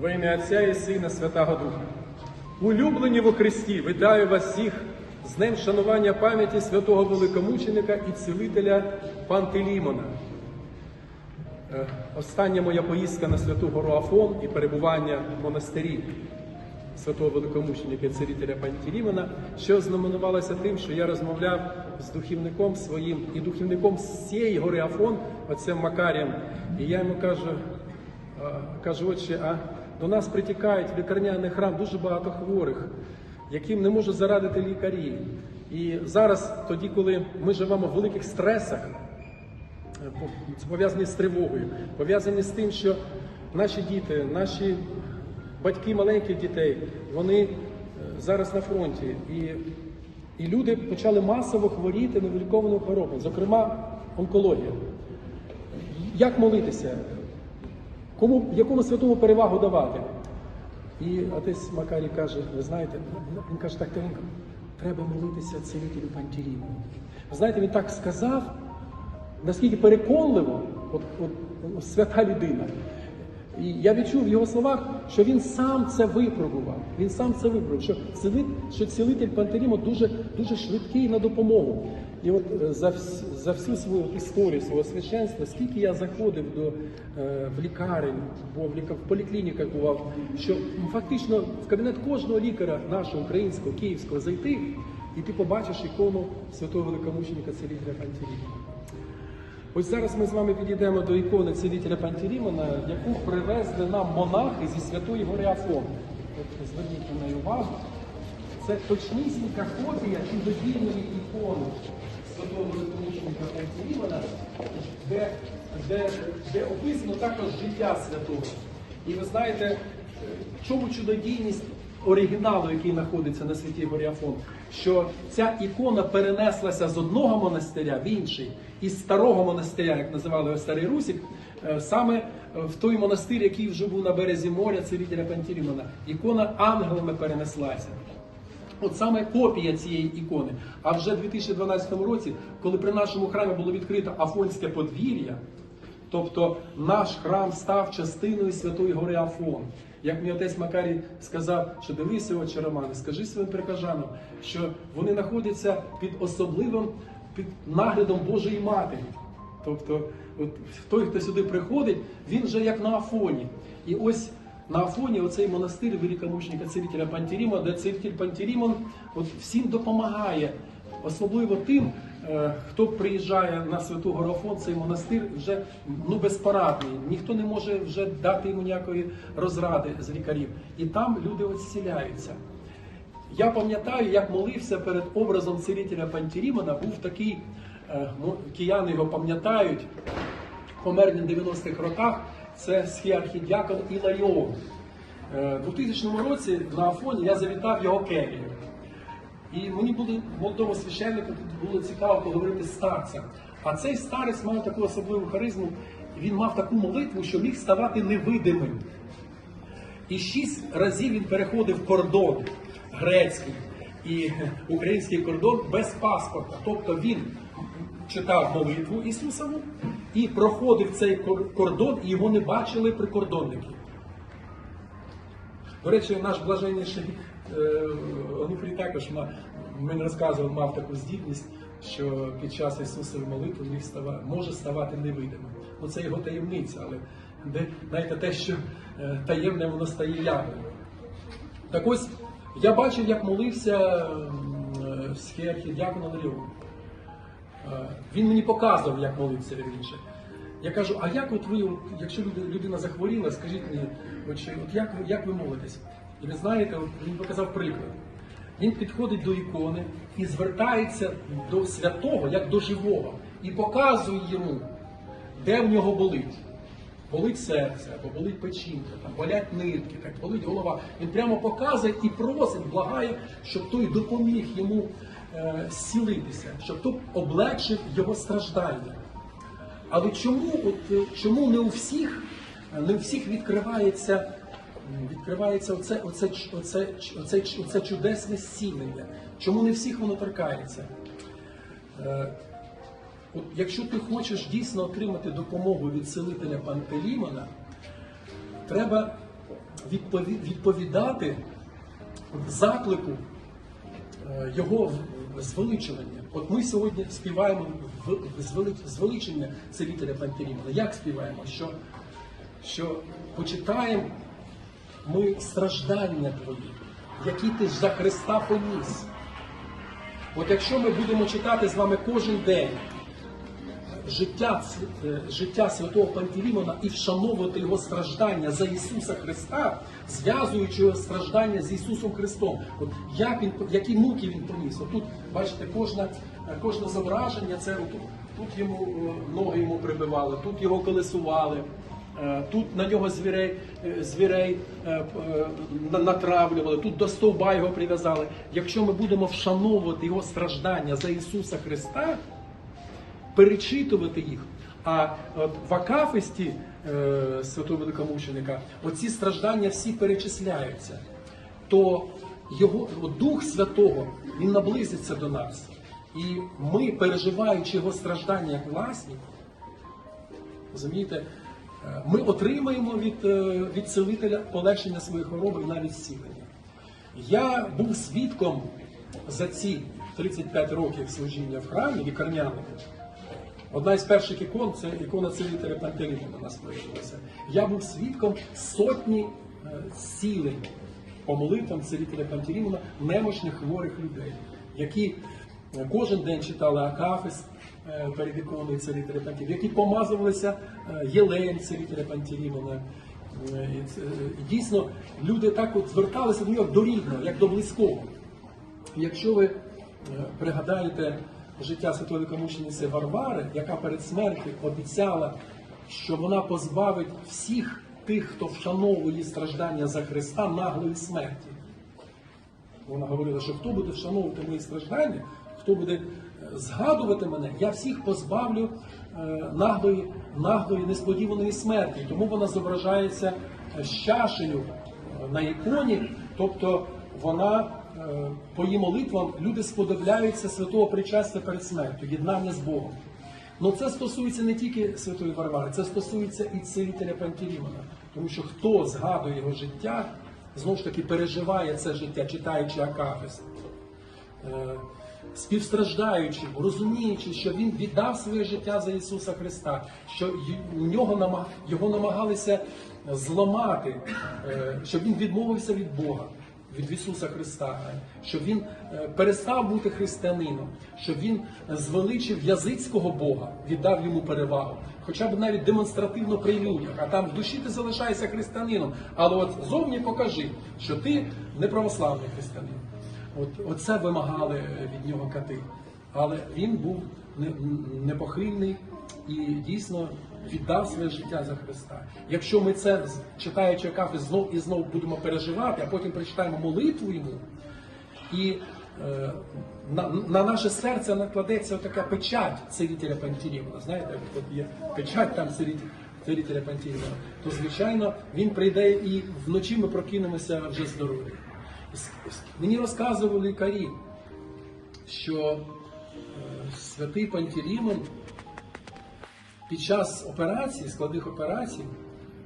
Во ім'я Отця і Сина Святого Духа. Улюблені во Христі, вітаю вас всіх з Днем шанування пам'яті святого великомученика і цілителя Пантелімона. Е, Остання моя поїздка на святу гору Афон і перебування в монастирі святого великомученика і цілителя Пантелімона, що знаменувалося тим, що я розмовляв з духівником своїм і духівником з цієї гори Афон, отцем Макарієм. І я йому кажу, е, кажу, отче, а до нас притікають лікарняний храм дуже багато хворих, яким не можуть зарадити лікарі. І зараз, тоді, коли ми живемо в великих стресах, е, пов'язані з тривогою, пов'язані з тим, що наші діти, наші батьки маленьких дітей, вони е, зараз на фронті. І, і люди почали масово хворіти невилікованою хворобою, зокрема онкологія. Як молитися? Кому, якому святому перевагу давати? І отець Макарій каже, ви знаєте, він каже так тихенько, треба молитися цілителю Пантелімону. Ви знаєте, він так сказав, наскільки переконливо, от, от, свята людина. І я відчув в його словах, що він сам це випробував. Він сам це випробував, що, ціли, що цілитель Пантелімо дуже, дуже швидкий на допомогу. І от е, за, за всю свою історію свого священства, скільки я заходив до, е, в лікарень, бо в, ліка, в поліклініках бував, що фактично в кабінет кожного лікаря нашого українського, київського зайти, і ти побачиш ікону святого великомученика цілителя Пантелімона. Ось зараз ми з вами підійдемо до ікони цілителя Пантелімона, яку привезли нам монахи зі Святої Гори Афон. Зверніть на неї увагу. Це точнісінька копія чудодійної ікони святого великомученика Пантелімона, де, де, де описано також життя святого. І ви знаєте, в чому чудодійність оригіналу, який знаходиться на святій горі Афон, що ця ікона перенеслася з одного монастиря в інший, із старого монастиря, як називали його Старий Русік, е, саме в той монастир, який вже був на березі моря, це цивітеля Пантелімона. Ікона ангелами перенеслася. От саме копія цієї ікони. А вже в 2012 році, коли при нашому храмі було відкрито Афонське подвір'я, тобто наш храм став частиною Святої Гори Афон. Як мій отець Макарій сказав, що дивися, отче Романе, скажи своїм прикажанам, що вони знаходяться під особливим під наглядом Божої Матері. Тобто, от той, хто сюди приходить, він вже як на Афоні. І ось на Афоні оцей монастир великомученика цивітеля Пантелімона, де цивітель Пантелімон от всім допомагає, особливо тим, е, хто приїжджає на святу гору Афон, цей монастир вже ну, безпорадний. Ніхто не може вже дати йому ніякої розради з лікарів. І там люди от. Я пам'ятаю, як молився перед образом цілителя Пантелімона, був такий, ну, кияни його пам'ятають, помер в 90-х роках, це схіархідіакон Іларіон. Е, У 2000 році на Афоні я завітав його келію. І мені було молодому священнику було цікаво поговорити з старцем. А цей старець мав таку особливу харизму, він мав таку молитву, що міг ставати невидимим. І шість разів він переходив кордон грецький і український кордон без паспорта. Тобто він читав молитву Ісусову і проходив цей кордон, і його не бачили прикордонники. До речі, наш блаженніший е, Онуфрій також мав, він розказував, мав таку здібність, що під час Ісусової молитви міг става, може ставати невидимим. Ну це його таємниця, але де, знаєте, те, що е, таємне, воно стає явним. Так ось я бачив, як молився м, схіархідіакон Андріон. Він мені показував, як молився раніше. Я кажу, а як от ви, якщо людина захворіла, скажіть мені, от, як, ви- як ви молитесь? І ви знаєте, от він показав приклад. Він підходить до ікони і звертається до святого, як до живого, і показує йому, де в нього болить. Болить серце, або болить печінка, там болять нирки, так болить голова. Він прямо показує і просить, благає, щоб той допоміг йому зцілитися, щоб той облегшив його страждання. Але чому, от, е, чому не у всіх, е, не у всіх відкривається, відкривається оце, оце, оце, оце, оце чудесне зцілення? Чому не всіх воно торкається? Е, От, якщо ти хочеш дійсно отримати допомогу від целителя Пантелімона, треба відповідати заклику е, його звеличування. От ми сьогодні співаємо звеличення целителя Пантелеймона. Як співаємо? Що, що почитаємо ми страждання твої, які ти за Христа поніс. От якщо ми будемо читати з вами кожен день життя, е, життя святого Пантелеймона і вшановувати його страждання за Ісуса Христа, зв'язуючи його страждання з Ісусом Христом. От як він, які муки він поніс. От тут, бачите, кожне, кожне зображення, це от, тут йому е, ноги йому прибивали, тут його колесували. е, Тут на нього звірей, звірей на- натравлювали, тут до стовба його прив'язали. Якщо ми будемо вшановувати його страждання за Ісуса Христа, перечитувати їх. А от в Акафисті е, святого великомученика оці страждання всі перечисляються. То його от Дух Святого він наблизиться до нас. І ми, переживаючи його страждання як власні, розумієте, е, ми отримаємо від, е, від целителя полегшення своєї хвороби і навіть зцілення. Я був свідком за ці 35 років служіння в храмі лікарняному. Одна із перших ікон це ікона целителя Пантелеймона у нас появилася. Я був свідком сотні е, зцілень по молитвам целителя Пантелеймона немощних хворих людей, які е, кожен день читали Акафис е, перед іконою целителя Пантелеймона, які помазувалися єлеєм целителя Пантелеймона. Е, і Дійсно, люди так от зверталися до нього до рідного, як до близького. Якщо ви пригадаєте життя святої великомучениці Варвари, яка перед смертю обіцяла, що вона позбавить всіх тих, хто вшановує страждання за Христа, наглої смерті. Вона говорила, що хто буде вшановувати мої страждання, хто буде е, згадувати мене, я всіх позбавлю е, наглої, наглої несподіваної смерті. Тому вона зображається е, з чашею на іконі, тобто вона е, по її молитвам люди сподивляються святого причастя перед смертю, єднання з Богом. Ну це стосується не тільки святої Варвари, це стосується і цілителя Пантелеймона. Тому що хто згадує його життя, знову ж таки переживає це життя, читаючи Акафист, е, співстраждаючи, розуміючи, що він віддав своє життя за Ісуса Христа, що нього його намагалися зламати, е, щоб він відмовився від Бога. Від Ісуса Христа, щоб він е, перестав бути християнином, щоб він звеличив язицького Бога, віддав йому перевагу, хоча б навіть демонстративно при людях, а там в душі ти залишаєшся християнином, але от зовні покажи, що ти не православний християнин. От оце вимагали від нього кати. Але він був непохильний і дійсно віддав своє життя за Христа. Якщо ми це читаючи Акафи, знов і знов будемо переживати, а потім прочитаємо молитву йому, і е, на, на наше серце накладеться така печать целителя Пантелеймона. Знаєте, от є печать там целителя Пантелеймона, то звичайно він прийде і вночі ми прокинемося вже здорові. Мені розказували лікарі, що е, святий Пантелеймон під час операції, складних операцій,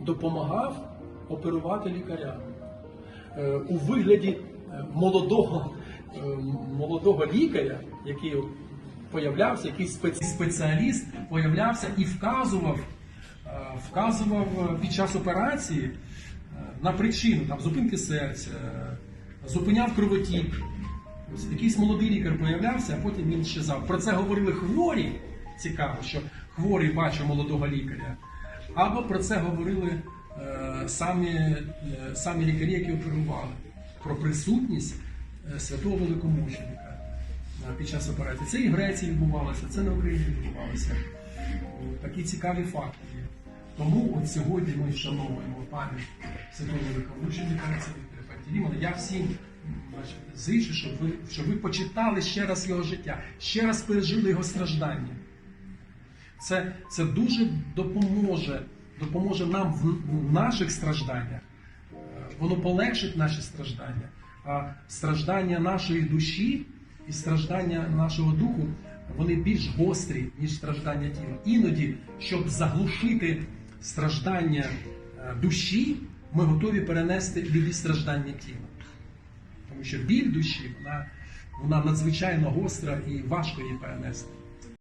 допомагав оперувати лікарям. Е, У вигляді е, молодого, е, молодого лікаря, який появлявся, якийсь спеціаліст появлявся і вказував, вказував під час операції на причину там, зупинки серця, зупиняв кровотік. Якийсь молодий лікар появлявся, а потім він щезав. Про це говорили хворі. Цікаво, що хворий бачив молодого лікаря. Або про це говорили е, самі, е, самі лікарі, які оперували, про присутність е, святого великомученика під час операції. Це і в Греції відбувалося, це на Україні відбувалося. Такі цікаві факти. Тому от сьогодні ми вшановуємо пам'ять святого великомученика Целителя Пантелеймона. Я всім зичу, щоб ви, щоб ви почитали ще раз його життя, ще раз пережили його страждання. Це, це дуже допоможе, допоможе нам в, наших стражданнях. Е, Воно полегшить наші страждання. А страждання нашої душі і страждання нашого духу вони більш гострі, ніж страждання тіла. Іноді, щоб заглушити страждання е, душі, ми готові перенести любі страждання тіла. Тому що біль душі вона, вона надзвичайно гостра і важко її перенести.